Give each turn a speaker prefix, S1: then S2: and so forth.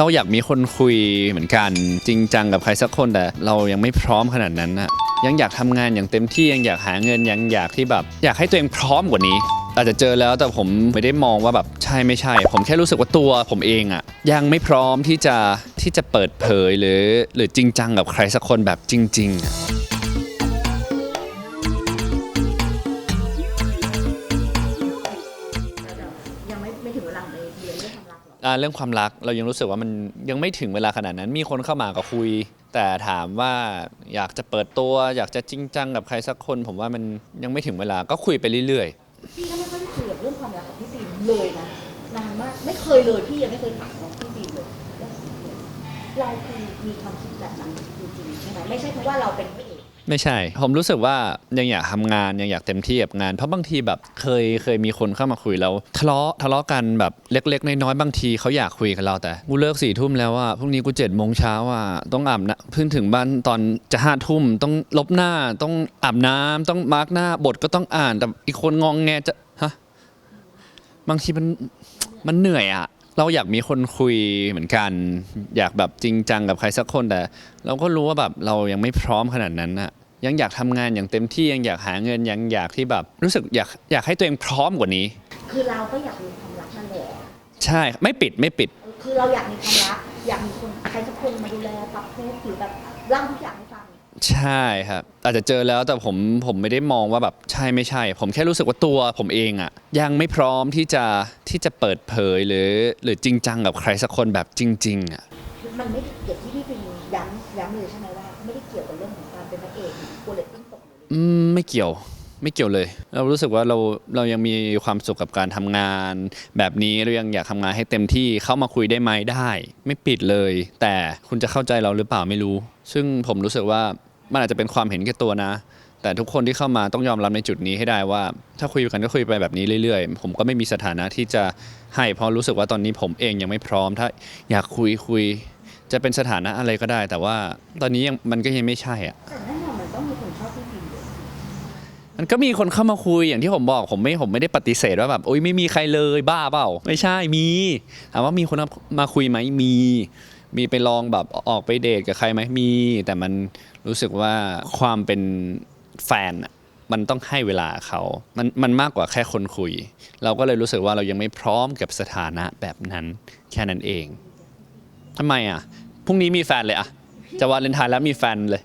S1: เราอยากมีคนคุยเหมือนกันจริงจังกับใครสักคนแต่เรายังไม่พร้อมขนาดนั้นอะยังอยากทำงานอย่างเต็มที่ยังอยากหาเงินยังอยากที่แบบ อยากให้ตัวเองพร้อมกว่านี้ อาจจะเจอแล้วแต่ผมไม่ได้มองว่าแบบใช่ไม่ใช่ ผมแค่รู้สึกว่าตัวผมเองอะยังไม่พร้อมที่จะที่จะเปิดเผยหรือ หรือจริงจังกับใครสักคนแบบจริง ๆอะ
S2: อ่า
S1: เรื่องความรักเรายังรู้สึกว่ามันยังไม่ถึงเวลาขนาดนั้น มีคนเข้ามาก็คุย แต่ถามว่าอยากจะเปิดตัวอยากจะจริงจังกับใครสักคน ผมว่ามันยังไม่ถึงเวลาก็คุยไปเรื่อย
S2: พี่ก็ไม่ค่อยได้คุยกับเรื่องความรักกับพี่ฟิล์มเลยนะนานมากไม่เคยเลยพี่ยังไม่เคยถามน้องพี่ฟิล์มเลยเรื่องสิ่งนี้เราคือมีความคิดแบบนั้นจริงๆใช่ไหมไม่ใช่เพราะว่าเราเป็นพระเอก
S1: ๆ ไม่ใช่ ผมรู้สึกว่ายังอยากทำงานยังอยากเต็มที่กับงาน เพราะบางทีแบบเคยเคยมีคนเข้ามาคุยแล้วทะเลาะทะเลาะกันแบบเล็ก ๆ น้อยๆบางทีเขาอยากคุยกับเราแต่กูเลิกสี่ทุ่มแล้วว่าพรุ่งนี้กูเจ็ดโมงเช้าอะต้องอาบน้ำเพิ่งถึงบ้านตอนจะห้าทุ่มต้องลบหน้าต้องอาบน้ำต้องมาร์กหน้าบทก็ต้องอ่านแต่อีกคนงองแงจะฮะบางทีมันมันเหนื่อยอะ เราอยากมีคนคุยเหมือนกัน อยากแบบจริงจังกับใครสักคนแต่ เราก็รู้ว่าแบบเรายังไม่พร้อมขนาดนั้นอะยังอยากทำงานอย่างเต็มที่ยังอยากหาเงินยังอยากที่แบบ รู้สึกอยากอยากให้ตัวเองพร้อมกว่านี้
S2: คือเราก็อยากมีความรักนั่นแหละ
S1: ใช่ไม่ปิดไม่ปิด
S2: เออคือเราอยากมีความรัก อยากมีคนใครสักคนมาดูแลปรับทุกข์หรือแบบเล่าทุกอย่างให้ฟัง
S1: ใช่ครับ อาจจะเจอแล้วแต่ผมผมไม่ได้มองว่าแบบใช่ไม่ใช่ ผมแค่รู้สึกว่าตัวผมเองอะยังไม่พร้อมที่จะที่จะเปิดเผยหรือหรือจริงจังกับใครสักคนแบบจริง ๆอะ
S2: มันไม่ได้เกี่ยวที่พี่ฟิล์มย้ำย้ำเลยใช่ไหมว่าไม่ได้เกี่ยวกับเรื่องของการเป็นพระเอกโปรเลตติ้งตกเลย
S1: อืมไม่เกี่ยวไม่เกี่ยวเลย เรารู้สึกว่าเราเรายังมีความสุขกับการทำงาน แบบนี้เรายังอยากทำงานให้เต็มที่เข้ามาคุยได้ไหมได้ ไม่ปิดเลย แต่คุณจะเข้าใจเราหรือเปล่าไม่รู้ ซึ่งผมรู้สึกว่า มันอาจจะเป็นความเห็นแก่ตัวนะ แต่ทุกคนที่เข้ามาต้องยอมรับในจุดนี้ให้ได้ว่า ถ้าคุยกันก็คุยไปแบบนี้เรื่อยๆ ผมก็ไม่มีสถานะที่จะให้เพราะรู้สึกว่าตอนนี้ผมเองยังไม่พร้อม ถ้าอยากคุยคุย จะเป็นสถานะอะไรก็ได้ แต่ว่าตอนนี้ยังมันก็ยังไม่ใช่อะ
S2: แต่แน่นอนมันต้องมีคนชอบพี่ฟิล์มอยู่
S1: มันก็มีคนเข้ามาคุยอย่างที่ผมบอกผมไม่ผมไม่ได้ปฏิเสธว่าแบบโอ๊ยไม่มีใครเลยบ้าเปล่า ไม่ใช่มีถามว่ามีคนมาคุยไหมมี มีไปลองแบบออกไปเดทกับใครไหมมี แต่มันรู้สึกว่าความเป็นแฟนมันต้องให้เวลาเขา มันมันมากกว่าแค่คนคุย เราก็เลยรู้สึกว่าเรายังไม่พร้อมกับสถานะแบบนั้นแค่นั้นเองทำไมอะพรุ่งนี้มีแฟนเลยอะจะวาเลนไทน์แล้วมีแฟนเลย